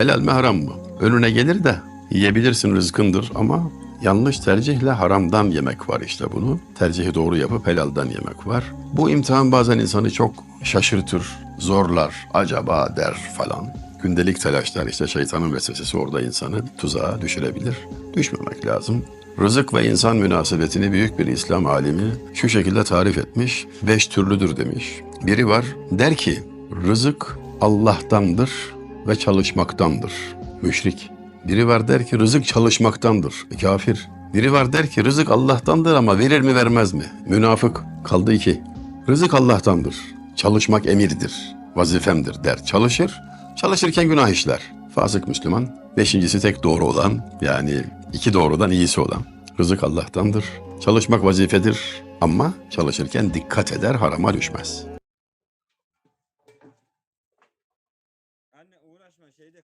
Helal mi haram mı? Önüne gelir de yiyebilirsin rızkındır ama yanlış tercihle haramdan yemek var işte bunu. Tercihi doğru yapıp helaldan yemek var. Bu imtihan bazen insanı çok şaşırtır, zorlar, acaba der falan. Gündelik telaşlar işte şeytanın vesvesesi orada insanı tuzağa düşürebilir. Düşmemek lazım. Rızık ve insan münasebetini büyük bir İslam alimi şu şekilde tarif etmiş. Beş türlüdür demiş. Biri var der ki rızık Allah'tandır ve çalışmaktandır. Müşrik. Biri var der ki rızık çalışmaktandır. Kafir. Biri var der ki rızık Allah'tandır ama verir mi vermez mi? Münafık. Kaldı iki. Rızık Allah'tandır. Çalışmak emirdir. Vazifemdir der. Çalışır. Çalışırken günah işler. Fasık Müslüman. Beşincisi tek doğru olan yani iki doğrudan iyisi olan. Rızık Allah'tandır. Çalışmak vazifedir ama çalışırken dikkat eder harama düşmez. Anne uğraşma şeyde